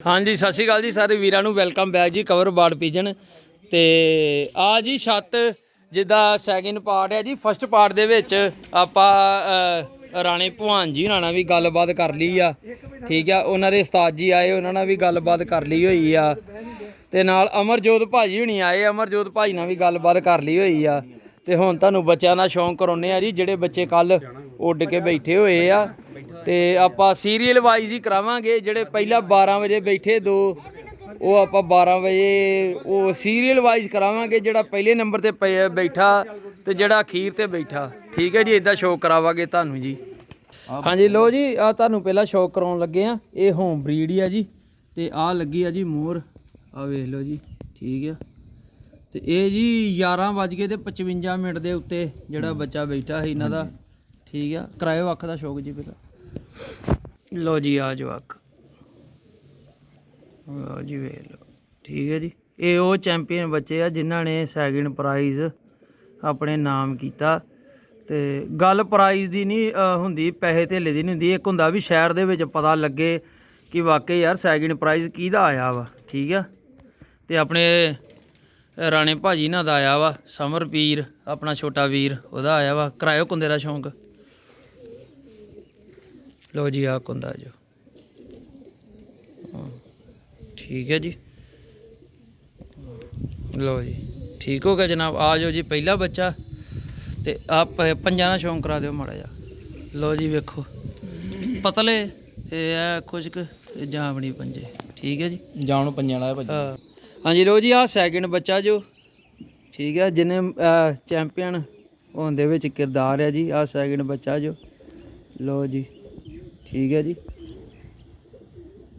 ਹਾਂਜੀ, ਸਤਿ ਸ਼੍ਰੀ ਅਕਾਲ ਜੀ, ਸਾਰੇ ਵੀਰਾਂ ਨੂੰ ਵੈਲਕਮ ਬੈਕ ਜੀ, ਕਵਰ ਬਾੜ ਪੀਜਨ ਤੇ ਆ ਜੀ ਛੱਤ, ਜਿੱਦਾਂ ਸੈਕਿੰਡ ਪਾਰਟ ਹੈ ਜੀ ਫਸਟ ਪਾਰਟ ਦੇ ਵਿੱਚ ਆਪਾਂ ਰਾਣੇ ਭਵਾਨ ਜੀ ਹੁਣਾਂ ਨਾਲ ਵੀ ਗੱਲਬਾਤ ਕਰ ਲਈ ਆ। ਠੀਕ ਆ, ਉਹਨਾਂ ਦੇ ਉਸਤਾਦ ਜੀ ਆਏ, ਉਹਨਾਂ ਨਾਲ ਵੀ ਗੱਲਬਾਤ ਕਰ ਲਈ ਹੋਈ ਆ। ਤੇ ਨਾਲ ਅਮਰਜੋਤ ਭਾਜੀ ਹੁਣੀ ਆਏ, ਅਮਰਜੋਤ ਭਾਜੀ ਨਾਲ ਵੀ ਗੱਲਬਾਤ ਕਰ ਲਈ ਹੋਈ ਆ। ਤੇ ਹੁਣ ਤੁਹਾਨੂੰ ਬੱਚਿਆਂ ਦਾ ਸ਼ੌਂਕ ਕਰਾਉਨੇ ਆ ਜੀ, ਜਿਹੜੇ ਬੱਚੇ ਕੱਲ ਉੱਡ ਕੇ ਬੈਠੇ ਹੋਏ ਆ। ਤੇ ਆਪਾਂ ਸੀਰੀਅਲ ਵਾਈਜ਼ ਹੀ ਕਰਾਵਾਂਗੇ, ਜਿਹੜੇ ਪਹਿਲਾਂ 12 ਵਜੇ ਬੈਠੇ ਦੋ, ਉਹ ਆਪਾਂ 12 ਵਜੇ, ਉਹ ਸੀਰੀਅਲ ਵਾਈਜ਼ ਕਰਾਵਾਂਗੇ, ਜਿਹੜਾ ਪਹਿਲੇ ਨੰਬਰ ਤੇ ਪਏ- ਬੈਠਾ ਤੇ ਜਿਹੜਾ ਅਖੀਰ ਤੇ ਬੈਠਾ। ਠੀਕ ਹੈ ਜੀ ਇਦਾਂ ਸ਼ੋਅ ਕਰਾਵਾਂਗੇ ਤੁਹਾਨੂੰ ਜੀ। ਹਾਂਜੀ ਲੋ ਜੀ, ਆ ਤੁਹਾਨੂੰ ਪਹਿਲਾਂ ਸ਼ੋਅ ਕਰਾਉਣ ਲੱਗੇ ਆ ਇਹ ਹੋਮ ਬਰੀਡ ਹੀ ਆ ਜੀ, ਤੇ ਆ ਲੱਗੀ ਆ ਜੀ ਮੋਰ। ਆ ਵੇਖ ਲਓ ਜੀ, ਠੀਕ ਆ। ਤੇ ਇਹ ਜੀ 11 ਵੱਜ ਕੇ ਤੇ 55 ਮਿੰਟ ਦੇ ਉੱਤੇ ਜਿਹੜਾ ਬੱਚਾ ਬੈਠਾ ਸੀ ਇਹਨਾਂ ਦਾ। ਠੀਕ ਆ, ਕਰਾਇਓ ਅੱਖ ਦਾ ਸ਼ੌਕ ਜੀ ਪਹਿਲਾਂ। ਲੋ ਜੀ ਆ ਜਵਾਕ। ਅੱਖ ਲਓ ਜੀ ਵੇਖ ਲਓ। ਠੀਕ ਹੈ ਜੀ। ਇਹ ਉਹ ਚੈਂਪੀਅਨ ਬੱਚੇ ਆ ਜਿਨ੍ਹਾਂ ਨੇ ਸੈਕਿੰਡ ਪ੍ਰਾਈਜ਼ ਆਪਣੇ ਨਾਮ ਕੀਤਾ। ਤੇ ਗੱਲ ਪ੍ਰਾਈਜ਼ ਦੀ ਨਹੀਂ ਹੁੰਦੀ, ਪੈਸੇ ਧੇਲੇ ਦੀ ਨਹੀਂ ਹੁੰਦੀ। ਇੱਕ ਹੁੰਦਾ ਵੀ ਸ਼ਹਿਰ ਦੇ ਵਿੱਚ ਪਤਾ ਲੱਗੇ ਕਿ ਵਾਕਈ ਯਾਰ ਸੈਕਿੰਡ ਪ੍ਰਾਈਜ਼ ਕਿਹਦਾ ਆਇਆ ਵਾ। ਠੀਕ ਆ? ਤੇ ਆਪਣੇ ਰਾਣੇ ਭਾਜੀ ਨਾਲ ਦਾ ਆਇਆ ਵਾ ਸਮਰ ਪੀਰ ਆਪਣਾ ਛੋਟਾ ਵੀਰ, ਉਹਦਾ ਆਇਆ ਵਾ। ਕਰਾਇਓ ਕੁੰਦੇ ਦਾ ਸ਼ੌਂਕ। ਲੋ ਜੀ ਆ ਕੁੰਦਾ ਜੋ। ਠੀਕ ਹੈ ਜੀ। ਲੋ ਜੀ ਠੀਕ ਹੋ ਗਿਆ ਜਨਾਬ। ਆ ਜਾਓ ਜੀ ਪਹਿਲਾ ਬੱਚਾ। ਤੇ ਆ ਪੰਜਾਂ ਦਾ ਸ਼ੌਂਕ ਕਰਾ ਦਿਓ ਮਾੜਾ ਜਿਹਾ। ਲੋ ਜੀ ਵੇਖੋ। ਪਤਲੇ ਇਹ ਖੁਸ਼ਕ ਤੇ ਜਾਮਣੀ ਪੰਜੇ। ਠੀਕ ਹੈ ਜੀ? ਜਾਣ ਪੰਜਾਂ ਵਾਲਾ ਭਾਜੀ। ਹਾਂ। ਹਾਂਜੀ ਲੋ ਜੀ ਆ ਸੈਕਿੰਡ ਬੱਚਾ ਜੋ। ਠੀਕ ਹੈ ਜਿਹਨੇ ਚੈਂਪੀਅਨ ਹੋਣ ਦੇ ਵਿੱਚ ਕਿਰਦਾਰ ਹੈ ਜੀ ਆ ਸੈਕਿੰਡ ਬੱਚਾ ਜੋ। ਲੋ ਜੀ। ਠੀਕ ਹੈ ਜੀ।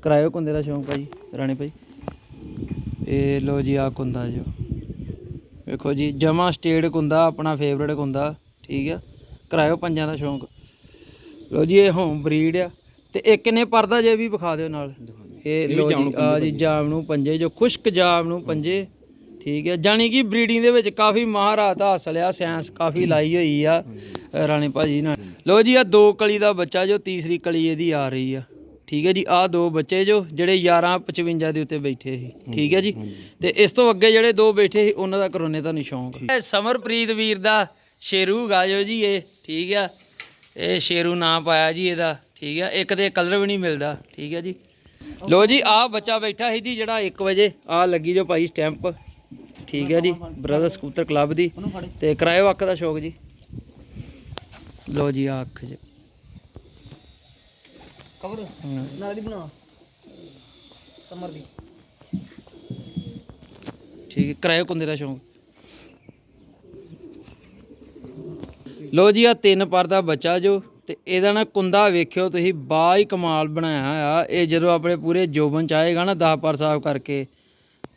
ਕਰਾਇਓ ਕੁੰਦੇ ਦਾ ਸ਼ੌਂਕ ਭਾਜੀ ਰਾਣੇ ਭਾਈ। ਇਹ ਲੋ ਜੀ ਆ ਕੁੰਦਾ ਜੋ। ਵੇਖੋ ਜੀ ਜਮਾ ਸਟੇਟ ਕੁੰਦਾ ਆਪਣਾ ਫੇਵਰੇਟ ਕੁੰਦਾ ਠੀਕ ਹੈ ਕਰਾਇਓ ਪੰਜਾਂ ਦਾ ਸ਼ੌਂਕ। ਲੋ ਜੀ ਇਹ ਹੋਮ ਬਰੀਡ ਆ। ਤੇ ਇੱਕ ਨੇ ਪਰਦਾ ਜੇ ਵੀ ਵਿਖਾ ਦਿਓ ਨਾਲ। ਇਹ ਲੋ ਜੀ ਆ ਜੀ ਜਾਮ ਨੂੰ ਪੰਜੇ ਜੋ ਖੁਸ਼ਕ ਜਾਮ ਨੂੰ ਪੰਜੇ ਠੀਕ ਹੈ ਜਾਣੀ ਕਿ ਬਰੀਡਿੰਗ ਦੇ ਵਿੱਚ ਕਾਫੀ ਮਹਾਰਤ ਹਾਸਲ ਆ ਸਾਇੰਸ ਕਾਫੀ ਲਾਈ ਹੋਈ ਆ। ਰਾਣੇ ਭਾਜੀ ਨਾਲ। ਲੋ ਜੀ ਆ ਦੋ ਕਲੀ ਦਾ ਬੱਚਾ ਜੋ, ਤੀਸਰੀ ਕਲੀ ਇਹਦੀ ਆ ਰਹੀ ਆ। ਠੀਕ ਹੈ ਜੀ ਆ ਦੋ ਬੱਚੇ ਜੋ, ਜਿਹੜੇ 11 55 ਦੇ ਉੱਤੇ ਬੈਠੇ ਸੀ। ਠੀਕ ਹੈ ਜੀ, ਤੇ ਇਸ ਤੋਂ ਅੱਗੇ ਜਿਹੜੇ ਦੋ ਬੈਠੇ ਸੀ, ਉਹਨਾਂ ਦਾ ਕਰੋਨੇ ਤੁਹਾਨੂੰ ਸ਼ੌਂਕ ਇਹ ਸਮਰਪ੍ਰੀਤ ਵੀਰ ਦਾ ਸ਼ੇਰੂ ਗਾ ਜੋ ਜੀ ਇਹ। ਠੀਕ ਆ, ਇਹ ਸ਼ੇਰੂ ਨਾਂ ਪਾਇਆ ਜੀ ਇਹਦਾ। ਠੀਕ ਆ, ਇੱਕ ਤੇ ਕਲਰ ਵੀ ਨਹੀਂ ਮਿਲਦਾ। ਠੀਕ ਹੈ ਜੀ। ਲੋ ਜੀ ਆ ਬੱਚਾ ਬੈਠਾ ਸੀ ਜੀ, ਜਿਹੜਾ 1 ਵਜੇ ਆ ਲੱਗੀ ਜੋ ਭਾਈ ਸਟੈਂਪ। ਠੀਕ ਹੈ ਜੀ, ਬ੍ਰਦਰ ਸਕੂਟਰ ਕਲੱਬ ਦੀ। ਤੇ ਕਿਰਾਏ ਅੱਖ ਦਾ ਸ਼ੌਕ ਜੀ। ਲੋ ਜੀ ਆ ਅੱਖ ਜੀ ਕਵਰ। ਨਾਲ ਦੀ ਬਣਾ। ਸਮਰ ਦੀ। ਠੀਕ ਹੈ ਕਿਰਾਏ ਕੁੰਦੇ ਦਾ ਸ਼ੌਂਕ। ਲੋ ਜੀ ਆ ਤਿੰਨ ਪਰ ਦਾ ਬੱਚਾ ਜੋ ਤੇ ਇਹਦਾ ਨਾ ਕੁੰਦਾ ਵੇਖਿਓ ਤੁਸੀਂ ਬਾ ਹੀ ਕਮਾਲ ਬਣਾਇਆ ਆ ਇਹ ਜਦੋਂ ਆਪਣੇ ਪੂਰੇ ਜੋਬਨ ਚ ਆਏਗਾ ਨਾ 10 ਪਰ ਸਾਫ਼ ਕਰਕੇ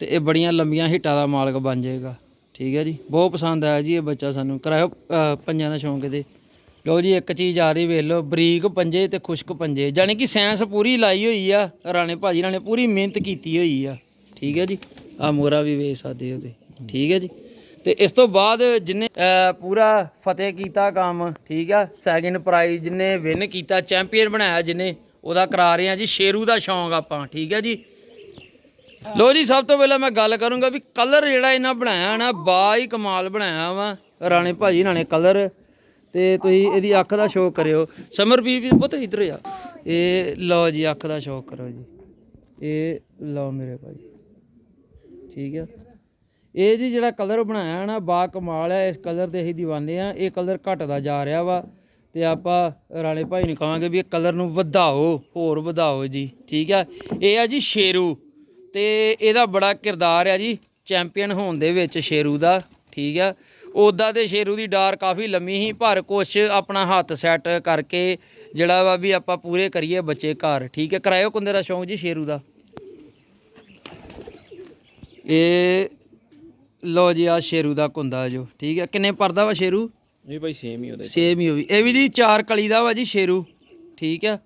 ਤੇ ਇਹ ਬੜੀਆਂ ਲੰਬੀਆਂ ਹਿੱਟਾਂ ਦਾ ਮਾਲਕ ਬਣ ਜਾਏਗਾ। ਠੀਕ ਹੈ ਜੀ ਬਹੁਤ ਪਸੰਦ ਆਇਆ ਜੀ ਇਹ ਬੱਚਾ ਸਾਨੂੰ। ਕਰਾਇਓ ਪੰਜਾਂ ਦਾ ਸ਼ੌਂਕ ਇਹਦੇ। ਲੋ ਜੀ, ਇੱਕ ਚੀਜ਼ ਆ ਰਹੀ, ਵੇਖ ਲਓ, ਬਰੀਕ ਪੰਜੇ ਤੇ ਖੁਸ਼ਕ ਪੰਜੇ। ਜਾਣੀ ਕਿ ਸਾਇੰਸ ਪੂਰੀ ਲਾਈ ਹੋਈ ਆ, ਰਾਣੇ ਭਾਜੀ ਨਾਲ ਨੇ ਪੂਰੀ ਮਿਹਨਤ ਕੀਤੀ ਹੋਈ ਆ। ਠੀਕ ਹੈ ਜੀ? ਆ ਮੋਰਾ ਵੀ ਵੇਚ ਸਕਦੇ ਹੋ ਤੇ ਠੀਕ ਹੈ ਜੀ? ਤੇ ਇਸ ਤੋਂ ਬਾਅਦ ਜਿਨੇ ਪੂਰਾ ਫਤਿਹ ਕੀਤਾ ਕੰਮ, ਠੀਕ ਆ? ਸੈਕਿੰਡ ਪ੍ਰਾਈਜ਼ ਜਿਨੇ ਵਿਨ ਕੀਤਾ ਚੈਂਪੀਅਨ ਬਣਾਇਆ ਜਿਨੇ, ਉਹਦਾ ਕਰਾ ਰਹੇ ਆ ਜੀ, ਸ਼ੇਰੂ ਦਾ ਸ਼ੌਂਕ ਆਪਾਂ, ਠੀਕ ਹੈ ਜੀ? ਲੋ ਜੀ, ਸਭ ਤੋਂ ਪਹਿਲਾਂ ਮੈਂ ਗੱਲ ਕਰੂੰਗਾ ਵੀ ਕਲਰ ਜਿਹੜਾ ਇਹਨਾਂ ਬਣਾਇਆ ਨਾ ਬਾ ਹੀ ਕਮਾਲ ਬਣਾਇਆ ਵਾ। ਰਾਣੇ ਭਾਜੀ ਨਾਲ ਨੇ ਕਲਰ ਤੇ ਤੁਸੀਂ ਇਹਦੀ ਅੱਖ ਦਾ ਸ਼ੌਕ ਕਰਿਓ। ਸਮਰਪੀਤ ਵੀ ਪੁੱਤ ਇੱਧਰ ਆ। ਇਹ ਲਓ ਜੀ, ਅੱਖ ਦਾ ਸ਼ੌਕ ਕਰੋ ਜੀ। ਇਹ ਲਓ ਮੇਰੇ ਭਾਜੀ ਠੀਕ ਆ। ਇਹ ਜੀ ਜਿਹੜਾ ਕਲਰ ਬਣਾਇਆ ਨਾ, ਬਾ ਕਮਾਲ ਹੈ ਇਸ ਕਲਰ ਦੇ ਅਸੀਂ دیਵਾਨੇ ਆ। ਇਹ ਕਲਰ ਘਟਦਾ ਜਾ ਰਿਹਾ ਵਾ। ਤੇ ਆਪਾਂ ਰਾਣੇ ਭਾਈ ਨੂੰ ਕਹਾਂਗੇ ਵੀ ਇਹ ਕਲਰ ਨੂੰ ਵਧਾਓ, ਹੋਰ ਵਧਾਓ ਜੀ। ਠੀਕ ਆ। ਇਹ ਆ ਜੀ ਸ਼ੇਰੂ। ਤੇ ਇਹਦਾ ਬੜਾ ਕਿਰਦਾਰ ਆ ਜੀ। ਚੈਂਪੀਅਨ ਹੋਣ ਦੇ ਵਿੱਚ ਸ਼ੇਰੂ ਦਾ। ਠੀਕ ਆ। ਉਦਾਂ ਤੇ ਸ਼ੇਰੂ ਦੀ ਡਾਰ ਕਾਫੀ ਲੰਮੀ ਸੀ ਪਰ ਕੁਛ ਆਪਣਾ ਹੱਥ ਸੈੱਟ ਕਰਕੇ ਜਿਹੜਾ ਵਾ ਵੀ ਆਪਾਂ ਪੂਰੇ ਕਰੀਏ ਬੱਚੇ ਘਰ। ਠੀਕ ਹੈ ਕਰਾਇਓ ਕੁੰਦੇ ਦਾ ਸ਼ੌਂਕ ਜੀ ਸ਼ੇਰੂ ਦਾ। ਇਹ ਲੋ ਜੀ ਆ ਸ਼ੇਰੂ ਦਾ ਕੁੰਦਾ ਜੋ। ਠੀਕ ਹੈ ਕਿੰਨੇ ਪਰਦਾ ਵਾ ਸ਼ੇਰੂ? ਇਹ ਭਾਈ ਸੇਮ ਹੀ ਉਹਦੇ ਸੇਮ ਹੀ ਹੋਈ ਇਹ ਵੀ ਜੀ ਚਾਰ ਕਲੀ ਦਾ ਵਾ ਜੀ ਸ਼ੇਰੂ। ਠੀਕ ਹੈ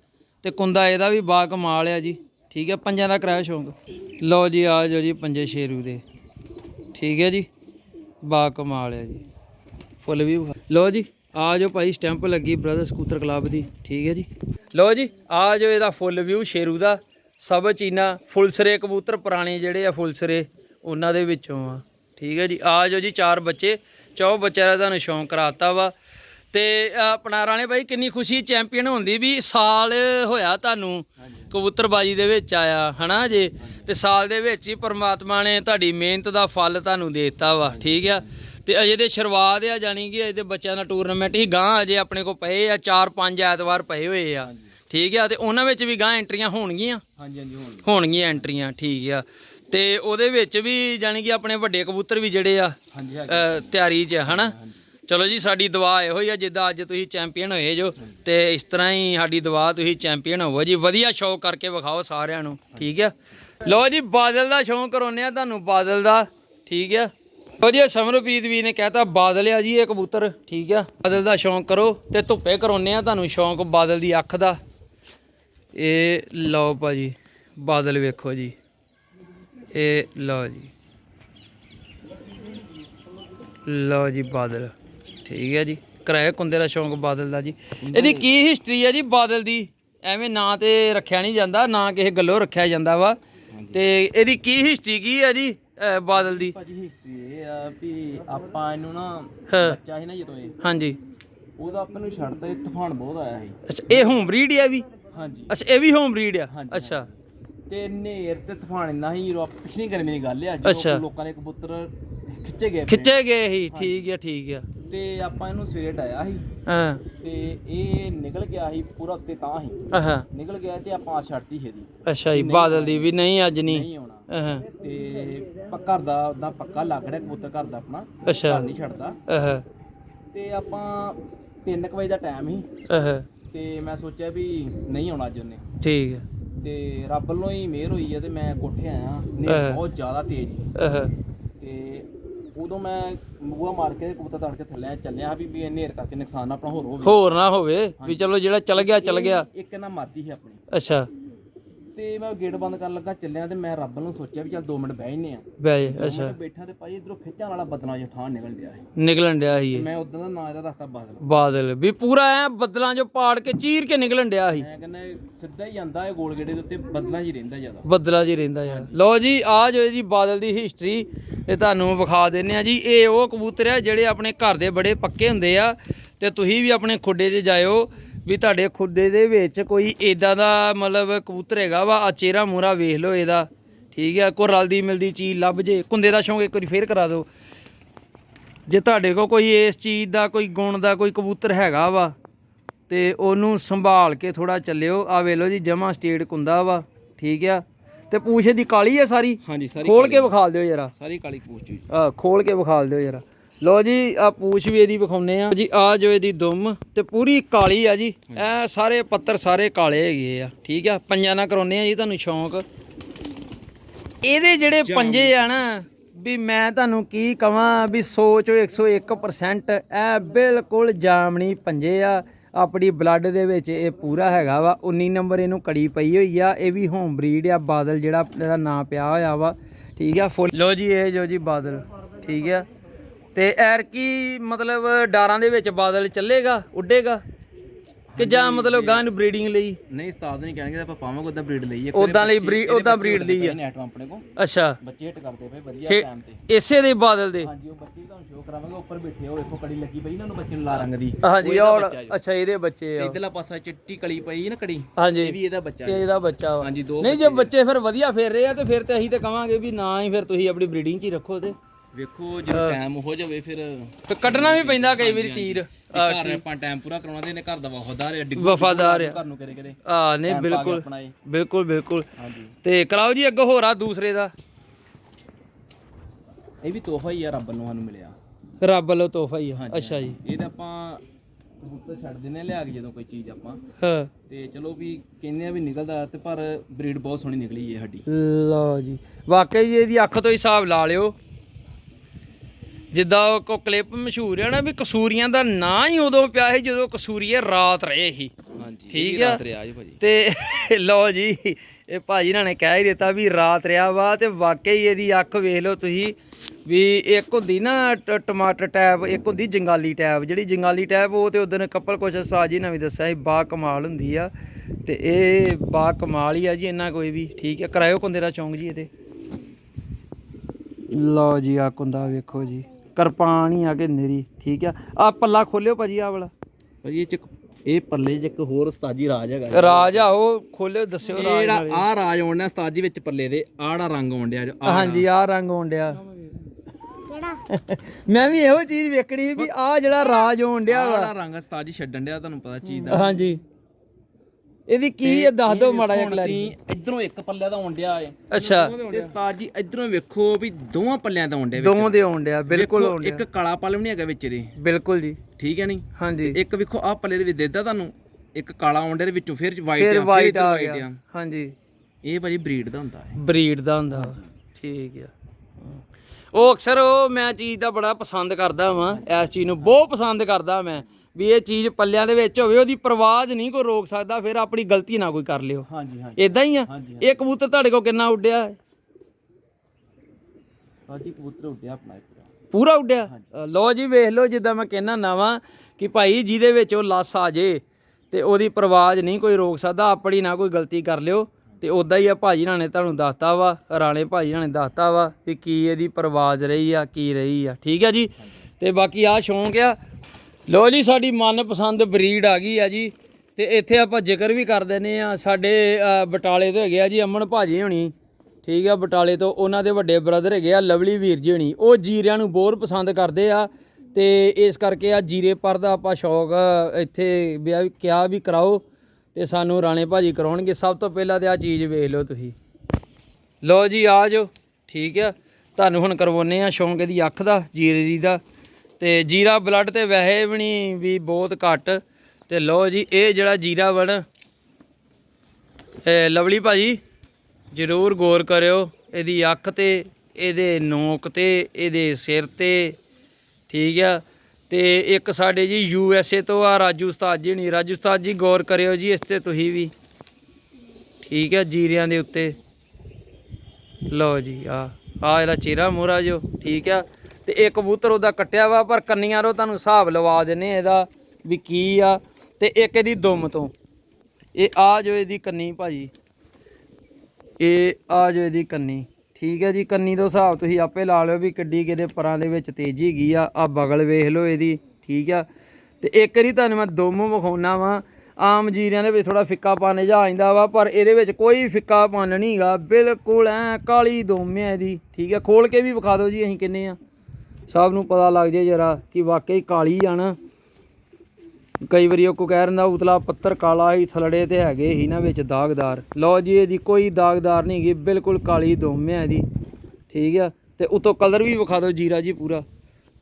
ਤੇ ਕੁੰਦਾ ਇਹਦਾ ਵੀ ਬਾ ਕਮਾਲ ਆ ਜੀ। ਠੀਕ ਹੈ ਪੰਜਾਂ ਦਾ ਕਰਾਇਆ ਸ਼ੌਂਕ। ਲਓ ਜੀ ਆ ਜੋ ਜੀ ਪੰਜੇ ਸ਼ੇਰੂ ਦੇ। ਠੀਕ ਹੈ ਜੀ। ਬਾ ਕਮਾਲ ਆ ਜੀ। ਫੁੱਲ ਵੀ ਵਿਖਾ- ਲਓ ਜੀ, ਆ ਜੋ ਭਾਈ, ਸਟੈਂਪ ਲੱਗੀ ਬ੍ਰਦਰ ਸਕੂਟਰ ਕਲੱਬ ਦੀ। ਠੀਕ ਹੈ ਜੀ। ਲਓ ਜੀ, ਆ ਜੋ ਇਹਦਾ ਫੁੱਲ ਵਿਊ ਸ਼ੇਰੂ ਦਾ। ਸਭ ਚੀਨਾ, ਫੁੱਲਸਰੇ ਕਬੂਤਰ ਪੁਰਾਣੇ ਜਿਹੜੇ ਆ ਫੁੱਲਸਰੇ, ਉਹਨਾਂ ਦੇ ਵਿੱਚੋਂ ਆ। ਠੀਕ ਹੈ ਜੀ, ਆ ਜਾਓ ਜੀ ਚਾਰ ਬੱਚੇ। ਚੌ ਬੱਚਿਆਂ ਦਾ ਤੁਹਾਨੂੰ ਸ਼ੌਂਕ ਕਰਾਤਾ ਵਾ। ਤੇ ਆਪਣਾ ਰਾਣੇ ਭਾਈ ਕਿੰਨੀ ਖੁਸ਼ੀ ਚੈਂਪੀਅਨ ਹੋਣ ਦੀ ਵੀ ਸਾਲ ਹੋਇਆ ਤੁਹਾਨੂੰ ਕਬੂਤਰਬਾਜੀ ਦੇ ਵਿੱਚ ਆਇਆ ਹਨਾ ਜੀ? ਤੇ ਸਾਲ ਦੇ ਵਿੱਚ ਹੀ ਪ੍ਰਮਾਤਮਾ ਨੇ ਤੁਹਾਡੀ ਮਿਹਨਤ ਦਾ ਫਲ ਤੁਹਾਨੂੰ ਦੇ ਦਿੱਤਾ ਵਾ ਠੀਕ ਆ? ਤੇ ਅਜੇ ਦੇ ਸ਼ੁਰੂਆਤ ਆ ਜਾਣੀ ਕਿ ਅਜੇ ਦੇ ਬੱਚਿਆਂ ਦਾ ਟੂਰਨਾਮੈਂਟ ਹੀ ਗਾਂ ਅਜੇ ਆਪਣੇ ਕੋਲ ਪਏ ਆ 4-5 ਐਤਵਾਰ ਪਏ ਹੋਏ ਆ ਠੀਕ ਆ? ਤੇ ਉਹਨਾਂ ਵਿੱਚ ਵੀ ਗਾਂ ਐਂਟਰੀਆਂ ਹੋਣਗੀਆਂ? ਹਾਂਜੀ ਹਾਂਜੀ ਹੁਣ ਹੋਣਗੀਆਂ ਐਂਟਰੀਆਂ ਠੀਕ ਆ? ਤੇ ਉਹਦੇ ਵਿੱਚ ਵੀ ਜਾਣੀ ਕਿ ਆਪਣੇ ਵੱਡੇ ਕਬੂਤਰ ਵੀ ਜਿਹੜੇ ਆ ਤਿਆਰੀ 'ਚ ਹਨਾ? ਚਲੋ ਜੀ ਸਾਡੀ ਦੁਆ ਇਹੋ ਹੀ ਆ ਜਿੱਦਾਂ ਅੱਜ ਤੁਸੀਂ ਚੈਂਪੀਅਨ ਹੋਏ ਜੋ ਤੇ ਇਸ ਤਰ੍ਹਾਂ ਹੀ ਸਾਡੀ ਦੁਆ ਤੁਸੀਂ ਚੈਂਪੀਅਨ ਹੋਵੋ ਜੀ। ਵਧੀਆ ਸ਼ੌਕ ਕਰਕੇ ਵਿਖਾਓ ਸਾਰਿਆਂ ਨੂੰ ਠੀਕ ਆ? ਲਓ ਜੀ ਬਾਦਲ ਦਾ ਸ਼ੌਂਕ ਕਰਾਉਂਦੇ ਆ ਤੁਹਾਨੂੰ ਬਾਦਲ ਦਾ ਠੀਕ ਆ? ਇਹ ਸਮਰਪ੍ਰੀਤ ਵੀ ਨੇ ਕਹਿਤਾ ਬਾਦਲ ਆ ਜੀ ਇਹ ਕਬੂਤਰ ਠੀਕ ਆ? ਬਾਦਲ ਦਾ ਸ਼ੌਂਕ ਕਰੋ ਤੇ ਧੁੱਪੇ ਕਰਾਉਂਦੇ ਆ ਤੁਹਾਨੂੰ ਸ਼ੌਂਕ ਬਾਦਲ ਦੀ ਅੱਖ ਦਾ। ਇਹ ਲਓ ਭਾਜੀ ਬਾਦਲ ਵੇਖੋ ਜੀ। ਇਹ ਲਓ ਜੀ। ਲਓ ਜੀ ਬਾਦਲ। ਠੀਕ ਹੈ ਜੀ। ਕਰਾਇਆ ਕੁੰਦੇ ਦਾ ਸ਼ੌਂਕ ਬਾਦਲ ਦਾ ਜੀ। ਇਹਦੀ ਕੀ ਹਿਸਟਰੀ ਹੈ ਜੀ ਬਾਦਲ ਦੀ? ਐਵੇਂ ਨਾਂ ਤੇ ਰੱਖਿਆ ਨਹੀਂ ਜਾਂਦਾ ਨਾ ਕਿਸੇ ਗੱਲੋਂ ਰੱਖਿਆ ਜਾਂਦਾ ਵਾ। ਤੇ ਇਹਦੀ ਕੀ ਹਿਸਟਰੀ ਕੀ ਹੈ ਜੀ ਅਹ ਬਾਦਲ ਦੀ? ਭਾਜੀ ਹਿਸਟਰੀ ਇਹ ਆ ਵੀ ਆਪਾਂ ਇਹਨੂੰ ਨਾ ਹਾਂ। ਬੱਚਾ ਸੀ ਨਾ ਜਦੋਂ ਇਹ। ਹਾਂਜੀ। ਉਹਦਾ ਆਪਾਂ ਨੂੰ ਛੱਡਤਾ ਇਹ ਤੂਫਾਨ ਬਹੁਤ ਆਇਆ ਸੀ। ਅੱਛਾ ਇਹ ਹੋਮ ਬਰੀਡ ਹੈ ਵੀ? ਹਾਂਜੀ। ਅੱਛਾ ਇਹ ਵੀ ਹੋਮ ਬਰੀਡ ਆ? ਹਾਂਜੀ, ਅੱਛਾ। ਤੇ ਨੇਰ ਤੇ ਤੂਫਾਨ ਇੰਨਾ ਸੀ ਜਦੋਂ ਆਪਾਂ ਪਿਛਲੀ ਗਰਮੀ ਦੀ ਗੱਲ ਆ ਅੱਛਾ। ਜਦੋਂ ਲੋਕਾਂ ਨੇ ਕਬੂਤਰ ਖਿੱਚੇ ਗਏ ਆਪਣੇ। ਖਿੱਚੇ ਗਏ ਸੀ ਠੀਕ ਹੈ ਠੀਕ ਹੈ ਤੇ ਆਪਾਂ ਇਹਨੂੰ ਸਵੇਰੇ ਡਾਇਆ ਸੀ। ਹਾਂ। ਤੇ ਇਹ ਨਿਕਲ ਗਿਆ ਸੀ ਪੂਰਾ ਉੱਤੇ ਤਾਂ ਸੀ ਆਹਾਂ। ਨਿਕਲ ਗਿਆ ਤੇ ਆਪਾਂ ਛੱਡਤੀ ਇਹਦੀ ਅੱਛਾ ਜੀ ਬਾਦਲ ਦੀ ਵੀ ਨਹੀਂ ਅੱਜ ਨਹੀਂ। ਨਹੀਂ ਆਉਣਾ। ਆਹਾਂ। ਤੇ ਪ- ਘਰ ਦਾ ਉਹਦਾ ਪੱਕਾ ਲੱਗ ਰਿਹਾ ਕਬੂਤਰ ਘਰ ਦਾ ਆਪਣਾ। ਅੱਛਾ। ਘਰ ਨਹੀਂ ਛੱਡਦਾ। ਆਹਾਂ। ਤੇ ਆਪਾਂ 3 ਵਜੇ ਦਾ ਟਾਈਮ ਸੀ। ਆਹਾਂ। ਤੇ ਮੈਂ ਸੋਚਿਆ ਵੀ ਨਹੀਂ ਆਉਣਾ ਅੱਜ ਉਹਨੇ। ਠੀਕ ਹੈ ਤੇ ਰੱਬ ਵੱਲੋਂ ਹੀ ਮਿਹਰ ਹੋਈ ਹੈ ਤੇ ਮੈਂ ਕੋਠੇ ਆਇਆ। ਨੇ ਅਹ। ਬਹੁਤ ਜ਼ਿਆਦਾ ਤੇਜ਼ ਸੀ। ਆਹਾਂ। ਉਦੋਂ ਮੈਂ ਬੂਆ ਮਾਰ ਕੇ ਕਬੂਤਰ ਤੜ ਕੇ ਥੱਲੇ ਚੱਲਿਆ ਵੀ ਵੀ ਇਹ ਨੇਰ ਕਰਕੇ ਨੁਕਸਾਨ ਨਾ ਆਪਣਾ ਹੋਰ ਹੋਵੇ ਹੋਰ ਨਾ ਹੋਵੇ ਵੀ ਚਲੋ ਜਿਹੜਾ ਚਲ ਗਿਆ ਚਲ ਗਿਆ। ਇੱਕ ਨਾ ਮਾਰਦੀ ਸੀ ਆਪਣੀ। ਅੱਛਾ। ਤੇ ਮੈਂ ਗੇਟ ਬੰਦ ਕਰਨ ਲੱਗਾ ਚੱਲਿਆ ਤੇ ਮੈਂ ਰੱਬ ਨੂੰ ਸੋਚਿਆ ਵੀ ਚੱਲ 2 ਮਿੰਟ ਬਹਿ ਜੰਨੇ ਆ। ਬੈ ਜੇ, ਅੱਛਾ। ਬੈਠਾ ਤੇ ਭਾਈ ਇਧਰੋਂ ਖਿੱਚਾਂ ਵਾਲਾ ਬਦਲਾਂ ਜਿਹਾ ਠਾਣ ਨਿਕਲ ਗਿਆ ਨਿਕਲਣ ਡਿਆ ਸੀ ਮੈਂ ਉਦੋਂ ਦਾ ਨਾਂ ਇਹਦਾ ਰੱਖਤਾ ਬਾਦਲ। ਬਾਦਲ। ਵੀ ਪੂਰਾ ਐ ਬੱਦਲਾਂ 'ਚੋਂ ਪਾੜ ਕੇ ਚੀਰ ਕੇ ਨਿਕਲਣ ਡਿਆ ਸੀ। ਮੈਂ ਕਹਿੰਦਾ ਸਿੱਧਾ ਹੀ ਜਾਂਦਾ ਇਹ ਗੋਲ ਗੇੜੇ ਦੇ ਉੱਤੇ ਬਦਲਾਂ 'ਚ ਹੀ ਰਹਿੰਦਾ ਜ਼ਿਆਦਾ। ਬੱਦਲਾਂ 'ਚ ਹੀ ਰਹਿੰਦਾ ਯਾਰ ਲਓ ਜੀ ਆ ਜੋ ਇਹਦੀ ਬਾਦਲ ਦੀ ਹਿਸਟਰੀ ਇਹ ਤੁਹਾਨੂੰ ਵਿਖਾ ਦਿੰਨੇ ਆ ਜੀ। ਇਹ ਉਹ ਕਬੂਤਰ ਆ ਜਿਹੜੇ ਆਪਣੇ ਘਰ ਦੇ ਬੜੇ ਪੱਕੇ ਹੁੰਦੇ ਆ। ਤੇ ਤੁਸੀਂ ਵੀ ਆਪਣੇ ਖੁੱਡੇ 'ਚ ਜਾਇਓ। ਵੀ ਤੁਹਾਡੇ ਖੁੱਡੇ ਦੇ ਵਿੱਚ ਕੋਈ ਇਦਾਂ ਦਾ ਮਤਲਬ ਕਬੂਤਰ ਹੈਗਾ ਵਾ ਆ ਚਿਹਰਾ ਮੂਰਾ ਵੇਖ ਲਓ ਇਹਦਾ। ਠੀਕ ਆ ਕੋਈ ਰਲਦੀ ਮਿਲਦੀ ਚੀਜ਼ ਲੱਭ ਜੇ ਕੁੰਦੇ ਦਾ ਸ਼ੌਂਕ ਇੱਕ ਵਾਰੀ ਫੇਰ ਕਰਾ ਦਿਓ। ਜੇ ਤੁਹਾਡੇ ਕੋਲ ਕੋਈ ਇਸ ਚੀਜ਼ ਦਾ ਕੋਈ ਗੁਣ ਦਾ ਕੋਈ ਕਬੂਤਰ ਹੈਗਾ ਵਾ ਤੇ ਉਹਨੂੰ ਸੰਭਾਲ ਕੇ ਥੋੜਾ ਚੱਲਿਓ। ਆ ਵੇਖ ਲਓ ਜੀ ਜਮਾ ਸਟੇਟ ਕੁੰਦਾ ਵਾ ਠੀਕ ਆ। ਤੇ ਪੂਛ ਦੀ ਕਾਲੀ ਆ ਸਾਰੀ? ਹਾਂਜੀ ਸਾਰੀ ਖੋਲ ਕੇ ਵਿਖਾਲ ਦਿਓ ਜਰਾ। ਸਾਰੀ ਕਾਲੀ ਪੂਛ ਜੀ। ਆ ਖੋਲ ਕੇ ਵਿਖਾਲ ਦਿਓ ਜਰਾ। ਲਓ ਜੀ ਆ ਪੂਛ ਵੀ ਇਹਦੀ ਵਿਖਾਉਨੇ ਆ ਜੀ ਆ ਜੋ ਇਹਦੀ ਦੁੰਮ ਤੇ ਪੂਰੀ ਕਾਲੀ ਆ ਜੀ। ਐ ਸਾਰੇ ਪੱਤਰ ਸਾਰੇ ਕਾਲੇ ਹੈਗੇ ਆ ਠੀਕ ਆ? ਪੰਜਾਂ ਨਾਲ ਕਰਾਉਨੇ ਆ ਜੀ ਤੁਹਾਨੂੰ ਸ਼ੌਂਕ। ਇਹਦੇ ਜਿਹੜੇ ਪੰਜੇ ਆ ਨਾ ਵੀ ਮੈਂ ਤੁਹਾਨੂੰ ਕੀ ਕਵਾਂ ਵੀ ਸੋਚੋ 101% ਐ ਬਿਲਕੁਲ ਜਾਮਣੀ ਪੰਜੇ ਆ। ਆਪਣੀ ਬਲੱਡ ਦੇ ਵਿੱਚ ਇਹ ਪੂਰਾ ਹੈਗਾ ਵਾ। 19 ਨੰਬਰ ਇਹਨੂੰ ਕੜੀ ਪਈ ਹੋਈ ਆ। ਇਹ ਵੀ ਹੋਮ ਬਰੀਡ ਆ ਬਾਦਲ ਜਿਹੜਾ ਇਹਦਾ ਨਾਂ ਪਿਆ ਹੋਇਆ ਵਾ। ਠੀਕ ਆ ਲੋ ਜੀ ਇਹ ਜੋ ਜੀ ਬਾਦਲ ਠੀਕ ਆ? ਤੇ ਐਰ ਕੀ ਮਤਲਬ ਡਾਰਾਂ ਦੇ ਵਿੱਚ ਬਾਦਲ ਚੱਲੇਗਾ ਉੱਡੇਗਾ? ਕਿ ਜਾਂ ਮਤਲਬ ਗਾਂ ਨੂੰ ਬਰੀਡਿੰਗ ਲਈ? ਨਹੀਂ ਉਸਤਾਦ ਨਹੀਂ ਕਹਿਣਗੇ ਆਪਾਂ ਪਾਵਾਂਗੇ ਉਦਾਂ ਬਰੀਡ ਲਈ। ਉਦਾਂ ਲਈ breed- ਉਦਾਂ breed ਲਈ ਆਪਣੇ ਕੋ ਅੱਛਾ। ਬੱਚੇ ਹਿੱਟ ਕਰਦੇ ਪਏ ਵਧੀਆ ਟਾਈਮ ਤੇ। ਇਸੇ ਦੇ ਬਾਦਲ ਦੇ? ਹਾਂਜੀ ਉਹ ਬੱਚੇ ਵੀ ਤੁਹਾਨੂੰ ਸ਼ੋਅ ਕਰਾਵਾਂਗੇ ਉੱਪਰ ਬੈਠੇ ਹੋ ਵੇਖੋ ਕੜੀ ਲੱਗੀ ਪਈ ਨਾ ਉਹਨੂੰ ਬੱਚੇ ਨੂੰ ਲਾ ਰੰਗ ਦੀ। ਹਾਂਜੀ ਔਰ। ਅੱਛਾ ਇਹਦੇ ਬੱਚੇ ਆ। ਇਧਰਲਾ ਪਾਸਾ ਚਿੱਟੀ ਕਲੀ ਪਈ ਨਾ ਕੜੀ ਹਾਂਜੀ ਇਹ ਵੀ ਇਹਦਾ ਬੱਚਾ ਜੀ। ਇਹਦਾ ਬੱਚਾ ਹਾਂਜੀ ਦੋ ਨਹੀਂ ਜੇ ਬੱਚੇ ਫਿਰ ਵਧੀਆ ਫੇਰ ਰਹੇ ਆ ਤੇ ਫਿਰ ਤੇ ਅਸੀਂ ਤੇ ਕਵਾਂਗੇ ਵੀ ਨਾ ਹੀ ਫਿਰ ਤੁਸੀਂ ਆਪਣੀ ਬਰੀਡਿੰਗ 'ਚ ਹੀ ਰੱਖੋ ਤੇ। ਵੇਖੋ ਜਦੋਂ ਟਾਈਮ ਹੋ ਜਾਵੇ ਫਿਰ ਤੇ ਕੱਢਣਾ ਵੀ ਪੈਂਦਾ ਕਈ ਵਾਰੀ ਤੀਰ। ਘਰ ਆਪਾਂ ਟਾਈਮ ਪੂਰਾ ਕਰਾਉਣਾ ਤੇ ਇਹਨੇ ਘਰ ਦਾ ਵਫਾਦਾਰ ਹੈ ਡਿੱਗੂ ਵਫਾਦਾਰ ਆ। ਘਰ ਨੂੰ ਕਰੇ ਕਰੇ। ਆ ਨਹੀਂ ਬਿਲਕੁਲ। ਆਪਣਾ ਇਹ। ਬਿਲਕੁਲ ਬਿਲਕੁਲ। ਹਾਂਜੀ। ਤੇ ਕਰਾਓ ਜੀ ਅੱਗੋਂ ਹੋਰ ਆ ਦੂਸਰੇ ਦਾ। ਇਹ ਵੀ ਤੋਹਫਾ ਹੀ ਆ ਰੱਬ ਨੂੰ ਸਾਨੂੰ ਮਿਲਿਆ। ਰੱਬ ਵੱਲੋਂ ਤੋਹਫਾ ਹੀ ਆ। ਅੱਛਾ ਜੀ। ਇਹ ਤਾਂ ਆਪਾਂ ਕਬੂਤਰ ਛੱਡ ਦਿੰਦੇ ਲਿਆ ਕੇ ਜਦੋਂ ਕੋਈ ਚੀਜ਼ ਆਪਾਂ। ਹਾਂ। ਤੇ ਚਲੋ ਵੀ ਕਹਿੰਦੇ ਆ ਵੀ ਨਿਕਲਦਾ ਤੇ ਪਰ ਬਰੀਡ ਬਹੁਤ ਸੋਹਣੀ ਨਿਕਲੀ ਹੈ ਸਾਡੀ ਲਓ ਜੀ। ਵਾਕਈ ਜੀ ਇਹਦੀ ਅੱਖ ਤੋਂ ਹੀ ਹਿਸਾਬ ਲਾ ਲਿਓ। ਜਿੱਦਾਂ ਉਹ ਕੋ ਕਲਿੱਪ ਮਸ਼ਹੂਰ ਹੈ ਨਾ ਵੀ ਕਸੂਰੀਆਂ ਦਾ ਨਾਂ ਹੀ ਉਦੋਂ ਪਿਆ ਸੀ ਜਦੋਂ ਕਸੂਰੀਏ ਰਾਤ ਰਹੇ ਸੀ। ਹਾਂਜੀ ਠੀਕ ਆ। ਤੇ ਲਓ ਜੀ ਇਹ ਭਾਜੀ ਨਾਲ ਨੇ ਕਹਿ ਹੀ ਦਿੱਤਾ ਵੀ ਰਾਤ ਰਿਆ ਵਾ ਤੇ ਵਾਕਈ ਇਹਦੀ ਅੱਖ ਵੇਖ ਲਓ ਤੁਸੀਂ ਵੀ ਇੱਕ ਹੁੰਦੀ ਨਾ ਟਮਾਟਰ ਟੈਪ ਇੱਕ ਹੁੰਦੀ ਜੰਗਾਲੀ ਟੈਪ ਜਿਹੜੀ ਜੰਗਾਲੀ ਟੈਪ ਉਹ ਤੇ ਉਦੋਂ ਕਪਲ ਕੁਛ ਸਾਜੀ ਨੇ ਵੀ ਦੱਸਿਆ ਸੀ ਬਾ ਕਮਾਲ ਹੁੰਦੀ ਆ ਤੇ ਇਹ ਬਾ ਕਮਾਲ ਹੀ ਆ ਜੀ ਇੰਨਾ ਕੋਈ ਵੀ ਠੀਕ ਹੈ ਕਰਾਇਓ ਕੁੰਦੇ ਦਾ ਚੌਂਕ ਜੀ ਇਹਦੇ। ਲਓ ਜੀ ਆ ਕੁੰਦਾ ਵੇਖੋ ਜੀ। ਕਿਰਪਾਨ ਹੀ ਆ ਕੇ ਨੇਰੀ ਠੀਕ ਆ। ਆ ਪੱਲਾ ਖੋਲਿਓ ਭਾਜੀ ਆ ਵਾਲਾ। ਭਾਜੀ ਇਹ ਚ ਇੱਕ- ਇਹ ਪੱਲੇ 'ਚ ਇੱਕ ਹੋਰ ਉਸਤਾਦ ਜੀ ਰਾਜ ਹੈਗਾ ਜੀ। ਰਾਜ ਆ ਉਹ ਖੋਲਿਓ ਦੱਸਿਓ ਇਹ ਰਾਜ ਜਿਹੜਾ ਨਾਲੇ। ਆ ਰਾਜ ਆਉਣ ਡਿਆ ਉਸਤਾਦ ਜੀ ਵਿੱਚ ਪੱਲੇ ਦੇ ਆੜਾ ਰੰਗ ਆਉਣ ਡਿਆ ਜੋ ਆਹ ਹਾਂਜੀ ਆ ਰੰਗ ਹੋਣ ਡਿਆ। ਮੈਂ ਵੀ ਇਹੋ ਚੀਜ਼ ਵੇਖਣੀ ਵੀ ਆ ਜਿਹੜਾ ਰਾਜ ਹੋਣ ਡਿਆ ਵਾ। ਆੜਾ ਰੰਗ ਉਸਤਾਦ ਜੀ ਛੱਡਣ ਡਿਆ ਤੁਹਾਨੂੰ ਪਤਾ ਚੀਜ਼ ਦਾ। ਹਾਂਜੀ। ਇਹਦੀ ਕੀ ਹੈ? ਦੱਸ ਦਿਓ ਮਾੜਾ ਜਿਹਾ ਕਲੈਰੀ ਇਧਰੋਂ ਇੱਕ ਪੱਲੇ ਦਾ ਆਉਣ ਡਿਆ ਏ। ਅੱਛਾ। ਤੇ ਉਸਤਾਦ ਜੀ ਇਧਰੋਂ ਵੇਖੋ ਵੀ ਦੋਵਾਂ ਪੱਲਿਆਂ ਦਾ ਵਿੱਚ। ਦੋਵਾਂ ਦੇ ਡਿਆ ਬਿਲਕੁਲ ਡਿਆ ਇੱਕ ਕਾਲਾ ਪੱਲ ਵੀ ਨਹੀਂ ਹੈਗਾ ਵਿੱਚ ਦੇ ਬਿਲਕੁਲ ਜੀ। ਠੀਕ ਹੈ ਨਹੀਂ ਹਾਂਜੀ। ਇੱਕ ਵੇਖੋ ਆਹ ਪੱਲੇ ਦੇ ਵਿੱਚ ਦੇਦਾ ਤੁਹਾਨੂੰ। ਇੱਕ ਕਾਲਾ ਆਉਣ ਡਿਆ ਦੇ ਵਿੱਚੋਂ ਫਿਰ ਵਾਈਟ ਫਿਰ ਆ ਫਿਰ ਵਾਈਟ ਇੱਧਰ ਆ ਵਾਈਟ ਗਿਆ। ਆ। ਹਾਂਜੀ। ਇਹ ਭਾਜੀ ਬਰੀਡ ਦਾ ਹੁੰਦਾ ਹੈ ਬਰੀਡ ਦਾ ਹੁੰਦਾ। ਠੀਕ ਆ। ਉਹ ਅਕਸਰ ਉਹ ਮੈਂ ਚੀਜ਼ ਦਾ ਬੜਾ ਪਸੰਦ ਕਰਦਾ ਵਾਂ। ਇਸ ਚੀਜ਼ ਨੂੰ ਬਹੁਤ ਪਸੰਦ ਕਰਦਾ ਮੈਂ। ਵੀ ਇਹ ਚੀਜ਼ ਪੱਲਿਆਂ ਦੇ ਵਿੱਚ ਹੋਵੇ ਉਹਦੀ ਪਰਵਾਜ਼ ਨਹੀਂ ਕੋਈ ਰੋਕ ਸਕਦਾ ਫਿਰ ਆਪਣੀ ਗਲਤੀ ਨਾ ਕੋਈ ਕਰ ਲਿਓ। ਹਾਂਜੀ ਹਾਂਜੀ। ਇਦਾਂ ਹੀ ਆ? ਹਾਂਜੀ, ਇਹ ਕਬੂਤਰ ਤੁਹਾਡੇ ਕੋਲ ਕਿੰਨਾ ਉੱਡਿਆ? ਸਾਜੀ ਕਬੂਤਰ ਉੱਡਿਆ ਆਪਣਾ ਇੱਕ ਪੂਰਾ ਉੱਡਿਆ? ਅ, ਲਓ ਜੀ ਵੇਖ ਲਓ ਜਿੱਦਾਂ ਮੈਂ ਕਹਿਣਾ ਨਾਵਾ ਕਿ ਭਾਈ ਜਿਹਦੇ ਵਿੱਚ ਉਹ ਲੱਸ ਆ ਜੇ ਤੇ ਉਹਦੀ ਪਰਵਾਜ਼ ਨਹੀਂ ਕੋਈ ਰੋਕ ਸਕਦਾ ਆਪਣੀ ਨਾ ਕੋਈ ਗਲਤੀ ਕਰ ਲਿਓ। ਤੇ ਉਦਾਂ ਹੀ ਆ ਭਾਜੀ ਨਾਲ ਨੇ ਤੁਹਾਨੂੰ ਦੱਸਤਾ ਵਾ ਰਾਣੇ ਭਾਜੀ ਨਾਲ ਨੇ ਦੱਸਤਾ ਵਾ ਵੀ ਕੀ ਇਹਦੀ ਪਰਵਾਜ਼ ਰਹੀ ਆ ਕੀ ਰਹੀ ਆ। ਠੀਕ ਆ ਜੀ? ਤੇ ਬਾਕੀ ਆ ਸ਼ੌਂਕ ਆ ਲੋ ਜੀ, ਸਾਡੀ ਮਨਪਸੰਦ ਬਰੀਡ ਆ ਗਈ ਆ ਜੀ, ਤੇ ਇੱਥੇ ਆਪਾਂ ਜ਼ਿਕਰ ਵੀ ਕਰ ਦਿੰਨੇ ਆ। ਸਾਡੇ ਬਟਾਲੇ ਤੋਂ ਹੈਗੇ ਆ ਜੀ ਅਮਨ ਭਾਜੀ ਹੋਣੀ। ਠੀਕ ਆ, ਬਟਾਲੇ ਤੋਂ ਉਹਨਾਂ ਦੇ ਵੱਡੇ ਬ੍ਰਦਰ ਹੈਗੇ ਆ, ਲਵਲੀ ਵੀਰ ਜੀ ਹੋਣੀ। ਉਹ ਜੀਰਿਆਂ ਨੂੰ ਬਹੁਤ ਪਸੰਦ ਕਰਦੇ ਆ, ਤੇ ਇਸ ਕਰਕੇ ਆ ਜੀਰੇ ਪਰ ਦਾ ਆਪਾਂ ਸ਼ੌਕ ਇੱਥੇ ਵੀ ਵੀ ਕਿਹਾ ਵੀ ਕਰਾਓ, ਤੇ ਸਾਨੂੰ ਰਾਣੇ ਭਾਜੀ ਕਰਾਉਣਗੇ। ਸਭ ਤੋਂ ਪਹਿਲਾਂ ਤੇ ਆ ਚੀਜ਼ ਵੇਖ ਲਓ ਤੁਸੀਂ। ਲਓ ਜੀ, ਆ ਜਾਓ। ਠੀਕ ਆ। ਤੁਹਾਨੂੰ ਹੁਣ ਕਰਵਾਉਨੇ ਆ ਸ਼ੌਂਕ ਦੀ ਅੱਖ ਦਾ, ਜੀਰੇ ਦੀ ਦਾ। ਤੇ ਜੀਰਾ ਬਲੱਡ ਤੇ ਵੈਸੇ ਵੀ ਨਹੀਂ ਵੀ ਬਹੁਤ ਘੱਟ। ਤੇ ਲਓ ਜੀ, ਇਹ ਜਿਹੜਾ ਜੀਰਾ ਵਣ, ਇਹ ਲਵਲੀ ਭਾਜੀ, ਜ਼ਰੂਰ ਗੌਰ ਕਰਿਓ। ਇਹਦੀ ਅੱਖ ਤੇ, ਇਹਦੇ ਨੋਕ ਤੇ, ਇਹਦੇ ਸਿਰ ਤੇ, ਠੀਕ ਆ। ਤੇ ਇੱਕ ਸਾਡੇ ਜੀ ਯੂ ਐਸ ਏ ਤੋਂ ਆ ਰਾਜੂ ਉਸਤਾਦ ਜੀ ਨਹੀਂ ਰਾਜੂ ਉਸਤਾਦ ਜੀ, ਗੌਰ ਕਰਿਓ ਜੀ, ਇਸ ਤੇ ਤੁਸੀਂ ਵੀ। ਠੀਕ ਹੈ ਜੀਰਿਆਂ ਦੇ ਉੱਤੇ। ਲਓ ਜੀ, ਆ ਆ ਇਹਦਾ ਚਿਹਰਾ ਮੋਰਾ ਜੋ, ਠੀਕ ਆ। ਤੇ ਇਹ ਕਬੂਤਰ ਉਹਦਾ ਕੱਟਿਆ ਵਾ, ਪਰ ਕੰਨੀਆਂ ਰੋ ਤੁਹਾਨੂੰ ਹਿਸਾਬ ਲਵਾ ਦਿੰਨੇ ਇਹਦਾ ਵੀ ਕੀ ਆ। ਤੇ ਇੱਕ ਇਹਦੀ ਦੁਮ ਤੋਂ। ਇਹ ਆ ਜੋ ਇਹਦੀ ਕੰਨੀ ਭਾਜੀ। ਇਹ ਆ ਜੋ ਇਹਦੀ ਕੰਨੀ। ਠੀਕ ਹੈ ਜੀ, ਕੰਨੀ ਤੋਂ ਹਿਸਾਬ ਤੁਸੀਂ ਆਪੇ ਲਾ ਲਿਓ ਵੀ ਕਿੱਡੀ ਕਿਹਦੇ ਪਰਾਂ ਦੇ ਵਿੱਚ ਤੇਜ਼ੀ ਗਈ ਆ। ਆ ਬਗਲ ਵੇਖ ਲਓ ਇਹਦੀ, ਠੀਕ ਆ। ਤੇ ਇੱਕ ਵਾਰੀ ਤੁਹਾਨੂੰ ਮੈਂ ਦੁਮ ਵਿਖਾਉਣਾ ਵਾ। ਆਮ ਜੀਰਿਆਂ ਦੇ ਵਿੱਚ ਥੋੜਾ ਫਿੱਕਾ ਪਾਣ ਜਾ ਆਂਦਾ ਵਾ, ਪਰ ਇਹਦੇ ਵਿੱਚ ਕੋਈ ਫਿੱਕਾ ਪਾਣ ਨਹੀਂਗਾ ਬਿਲਕੁਲ ਐ ਕਾਲੀ ਦੁਮ ਹੈ ਇਹਦੀ, ਠੀਕ ਹੈ ਖੋਲ ਕੇ ਵੀ ਵਿਖਾ ਦਿਓ ਜੀ, ਅਸੀਂ ਕਿੰਨੇ ਆ। ਸਭ ਨੂੰ ਪਤਾ ਲੱਗ ਜੇ ਜਰਾ ਕਿ ਵਾਕਈ ਕਾਲੀ ਆ ਨਾ। ਕਈ ਵਾਰੀ ਉਹ ਕੋ ਕਹਿ ਰੰਦਾ ਉਤਲਾ ਪੱਤਰ ਕਾਲਾ ਹੀ ਥਲੜੇ ਤੇ ਹੈਗੇ ਹੀ ਨਾ ਵਿੱਚ ਦਾਗਦਾਰ। ਲਓ ਜੀ, ਇਹਦੀ ਕੋਈ ਦਾਗਦਾਰ ਨਹੀਂ ਹੈਗੀ ਬਿਲਕੁਲ ਕਾਲੀ ਦੋਮ ਹੈ ਇਹਦੀ। ਠੀਕ ਆ? ਤੇ ਉਤੋਂ ਕਲਰ ਵੀ ਵਿਖਾ ਦਿਓ ਜੀਰਾ ਜੀ ਪੂਰਾ।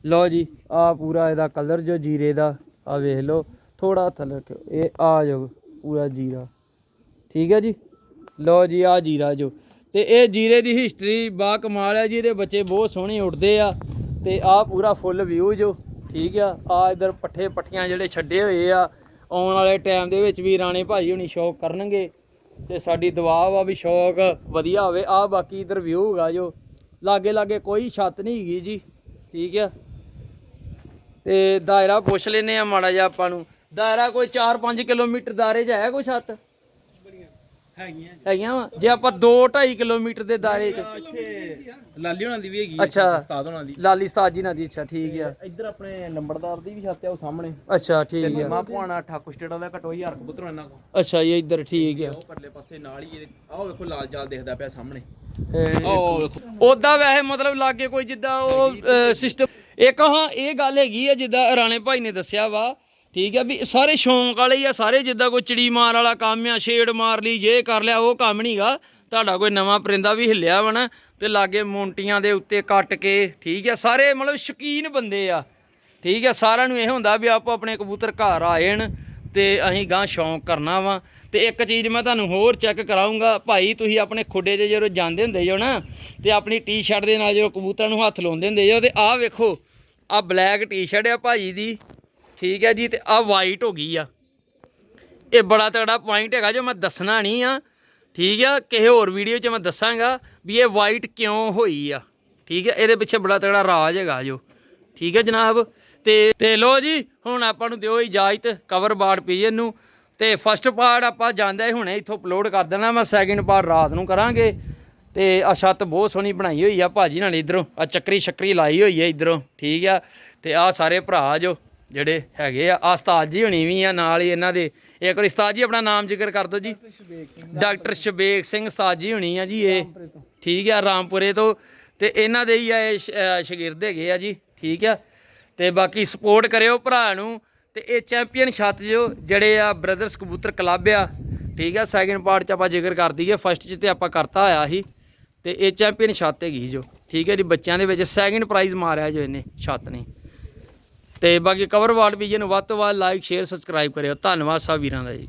ਲਓ ਜੀ, ਆ ਪੂਰਾ ਇਹਦਾ ਕਲਰ ਜੋ ਜੀਰੇ ਦਾ, ਆ ਵੇਖ ਲਓ ਥੋੜਾ ਥੱਲੇ ਰੱਖਿਓ। ਇਹ ਆ ਜੋ ਪੂਰਾ ਜੀਰਾ। ਠੀਕ ਹੈ ਜੀ? ਲਓ ਜੀ, ਆ ਜੀਰਾ ਜੋ। ਤੇ ਇਹ ਜੀਰੇ ਦੀ ਹਿਸਟਰੀ ਬਾ ਕਮਾਲ ਹੈ ਜੀ, ਇਹਦੇ ਬੱਚੇ ਬਹੁਤ ਸੋਹਣੇ ਉੱਡਦੇ ਆ। ਤੇ ਆ ਪੂਰਾ ਫੁੱਲ ਵਿਊ ਜੋ, ਠੀਕ ਆ। ਆ ਇਧਰ ਪੱਠੇ ਪੱਠੀਆਂ ਜਿਹੜੇ ਛੱਡੇ ਹੋਏ ਆ, ਆਉਣ ਵਾਲੇ ਟਾਈਮ ਦੇ ਵਿੱਚ ਵੀ ਰਾਣੇ ਭਾਜੀ ਹੁਣੀ ਸ਼ੌਕ ਕਰਨਗੇ ਤੇ ਸਾਡੀ ਦੁਆ ਵਾ ਵੀ ਸ਼ੌਕ ਵਧੀਆ ਹੋਵੇ। ਆ ਬਾਕੀ ਇਧਰ ਵਿਊ ਹੈਗਾ ਜੋ, ਲਾਗੇ ਲਾਗੇ ਕੋਈ ਛੱਤ ਨਹੀਂ ਹੈਗੀ ਜੀ, ਠੀਕ ਆ। ਤੇ ਦਾਇਰਾ ਪੁੱਛ ਲੈਨੇ ਆ ਮਾੜਾ ਜਿਹਾ ਆਪਾਂ ਨੂੰ। ਦਾਇਰਾ ਕੋਈ 4-5 ਕਿਲੋਮੀਟਰ ਦਾਇਰੇ 'ਚ ਹੈ ਕੋਈ ਛੱਤ? ਹੈਗੀਆਂ ਹੈਗੀਆਂ ਵਾ? ਜੇ ਆਪਾਂ 2 2.5 ਕਿਲੋਮੀਟਰ ਦੇ ਦਾਇਰੇ 'ਚ ਇੱਥੇ ਲਾਲੀ ਹੋਣਾ ਦੀ ਵੀ ਹੈਗੀ ਅੱਛਾ। ਉਸਤਾਦ ਹੋਣਾ ਦੀ। ਲਾਲੀ ਉਸਤਾਦ ਜੀ ਨਾਲ ਦੀ ਅੱਛਾ ਠੀਕ ਆ। ਇੱਧਰ ਆਪਣੇ ਨੰਬਰਦਾਰ ਦੀ ਵੀ ਛੱਤ ਆ ਉਹ ਸਾਹਮਣੇ। ਅੱਛਾ ਠੀਕ ਆ। ਮਾਂ ਪੁਆਣਾ ਠਾਕੁਰ ਸਟੇਟ ਦਾ ਘਟੋ 1000 ਕਬੂਤਰ ਇਹਨਾਂ ਕੋ ਅੱਛਾ ਇਹ ਇੱਧਰ ਠੀਕ ਆ। ਉਹ ਪਰਲੇ ਪਾਸੇ ਨਾਲ ਹੀ ਇਹ ਆਹ ਵੇਖੋ ਲਾਲ ਜਾਲ ਦਿਖਦਾ ਪਿਆ ਸਾਹਮਣੇ। ਇਹ- ਆਹ ਵੇਖੋ। ਉਦਾਂ ਵੈਸੇ ਮਤਲਬ ਲਾਗੇ ਕੋਈ ਜਿੱਦਾਂ ਉਹ ਸਿਸਟਮ ਇੱਕ ਹਾਂ ਇਹ ਗੱਲ ਹੈਗੀ ਆ ਜਿੱਦਾਂ ਰਾਣੇ ਭਾਈ ਨੇ ਦੱਸਿਆ ਵਾ ਠੀਕ ਆ ਵੀ ਸਾਰੇ ਸ਼ੌਂਕ ਵਾਲੇ ਹੀ ਆ, ਸਾਰੇ ਜਿੱਦਾਂ ਕੋਈ ਚਿੜੀ ਮਾਰ ਵਾਲਾ ਕੰਮ ਆ, ਛੇੜ ਮਾਰ ਲਈ, ਜੇ ਕਰ ਲਿਆ, ਉਹ ਕੰਮ ਨਹੀਂਗਾ ਤੁਹਾਡਾ ਕੋਈ ਨਵਾਂ ਪਰਿੰਦਾ ਵੀ ਹਿੱਲਿਆ ਵਾ ਨਾ, ਤੇ ਲਾਗੇ ਮੋਂਟੀਆਂ ਦੇ ਉੱਤੇ ਕੱਟ ਕੇ, ਠੀਕ ਆ, ਸਾਰੇ ਮਤਲਬ ਸ਼ੌਕੀਨ ਬੰਦੇ ਆ। ਠੀਕ ਆ, ਸਾਰਿਆਂ ਨੂੰ ਇਹ ਹੁੰਦਾ ਵੀ ਆਪੋ ਆਪਣੇ ਕਬੂਤਰ ਘਰ ਆ ਜਾਣ ਤੇ ਅਸੀਂ ਗਾਂ ਸ਼ੌਂਕ ਕਰਨਾ ਵਾ। ਤੇ ਇੱਕ ਚੀਜ਼ ਮੈਂ ਤੁਹਾਨੂੰ ਹੋਰ ਚੈੱਕ ਕਰਾਉਂਗਾ ਭਾਈ ਤੁਸੀਂ ਆਪਣੇ ਖੁੱਡੇ 'ਚ ਜਦੋਂ ਜਾਂਦੇ ਹੁੰਦੇ ਜੋ ਨਾ, ਤੇ ਆਪਣੀ ਟੀ-ਸ਼ਰਟ ਦੇ ਨਾਲ ਜਦੋਂ ਕਬੂਤਰਾਂ ਨੂੰ ਹੱਥ ਲਾਉਂਦੇ ਹੁੰਦੇ ਜੋ, ਤੇ ਆਹ ਵੇਖੋ, ਆਹ ਬਲੈਕ ਟੀ-ਸ਼ਰਟ ਆ ਭਾਜੀ ਦੀ। ਠੀਕ ਹੈ ਜੀ, ਤੇ ਆਹ ਵਾਈਟ ਹੋ ਗਈ ਆ। ਇਹ ਬੜਾ ਤਗੜਾ ਪੁਆਇੰਟ ਹੈਗਾ ਜੋ ਮੈਂ ਦੱਸਣਾ ਨਹੀਂ ਆ। ਠੀਕ ਆ, ਕਿਸੇ ਹੋਰ ਵੀਡੀਓ 'ਚ ਮੈਂ ਦੱਸਾਂਗਾ ਵੀ ਇਹ ਵਾਈਟ ਕਿਉਂ ਹੋਈ ਆ। ਠੀਕ ਹੈ ਇਹਦੇ ਪਿੱਛੇ ਬੜਾ ਤਗੜਾ ਰਾਜ ਹੈਗਾ ਜੋ। ਠੀਕ ਹੈ ਜਨਾਬ, ਤੇ ਤੇ ਲੋ ਜੀ, ਹੁਣ ਆਪਾਂ ਨੂੰ ਦਿਓ ਇਜਾਜ਼ਤ ਕਵਰ ਬਾੜ ਪੀਜਨ ਨੂੰ ਤੇ ਫਸਟ ਪਾਰਟ ਆਪਾਂ ਜਾਂਦੇ ਹੁਣੇ ਇੱਥੋਂ ਅਪਲੋਡ ਕਰ ਦੇਣਾ ਮੈਂ ਸੈਕਿੰਡ ਪਾਰਟ ਰਾਤ ਨੂੰ ਕਰਾਂਗੇ। ਤੇ ਆ ਛੱਤ ਬਹੁਤ ਸੋਹਣੀ ਬਣਾਈ ਹੋਈ ਆ ਭਾਜੀ ਨਾਲ ਇਧਰੋਂ ਆ ਚੱਕਰੀ ਸ਼ੱਕਰੀ ਲਾਈ ਹੋਈ ਆ ਇਧਰੋਂ। ਠੀਕ ਆ, ਤੇ ਆ ਸਾਰੇ ਭਰਾ ਜੋ ਜਿਹੜੇ ਹੈਗੇ ਆ ਆ ਉਸਤਾਦ ਜੀ ਹੁਣੀ ਵੀ ਆ ਨਾਲ ਹੀ ਇਹਨਾਂ ਦੇ। ਇੱਕ ਵਾਰੀ ਉਸਤਾਦ ਜੀ ਆਪਣਾ ਨਾਮ ਜ਼ਿਕਰ ਕਰ ਦਿਓ ਜੀ। ਡਾਕਟਰ ਸ਼ਬੇਕ ਸਿੰਘ ਉਸਤਾਦ ਜੀ ਹੁਣੀ ਆ ਜੀ ਇਹ। ਠੀਕ ਆ ਰਾਮਪੁਰੇ ਤੋਂ। ਤੇ ਇਹਨਾਂ ਦੇ ਹੀ ਆ ਇਹ ਸ਼ਾਗਿਰਦ ਹੈਗੇ ਆ ਜੀ। ਠੀਕ ਆ। ਤੇ ਬਾਕੀ ਸਪੋਰਟ ਕਰਿਓ ਭਰਾ ਨੂੰ। ਤੇ ਇਹ ਚੈਂਪੀਅਨ ਛੱਤ ਜੋ ਜਿਹੜੇ ਆ ਬ੍ਰਦਰਸ ਕਬੂਤਰ ਕਲੱਬ ਆ। ਠੀਕ ਆ ਸੈਕਿੰਡ ਪਾਰਟ ਚ ਆਪਾਂ ਜ਼ਿਕਰ ਕਰ ਦਈਏ। ਫਸਟ ਚ ਤੇ ਆਪਾਂ ਕਰਤਾ ਹੋਇਆ ਸੀ। ਤੇ ਇਹ ਚੈਂਪੀਅਨ ਛੱਤ ਹੈਗੀ ਜੋ। ਠੀਕ ਹੈ ਜੀ ਬੱਚਿਆਂ ਦੇ ਵਿੱਚ ਸੈਕਿੰਡ ਪ੍ਰਾਈਜ਼ ਮਾਰਿਆ ਜੋ ਇਹਨੇ ਛੱਤ ਨੇ। ਤੇ ਬਾਕੀ ਕਵਰ ਵਾਰਡ ਵੀ ਜੀ ਨੂੰ ਵੱਧ ਤੋਂ ਵੱਧ ਲਾਈਕ ਸ਼ੇਅਰ ਸਬਸਕ੍ਰਾਈਬ ਕਰਿਓ। ਧੰਨਵਾਦ ਸਭ ਵੀਰਾਂ ਦਾ ਜੀ।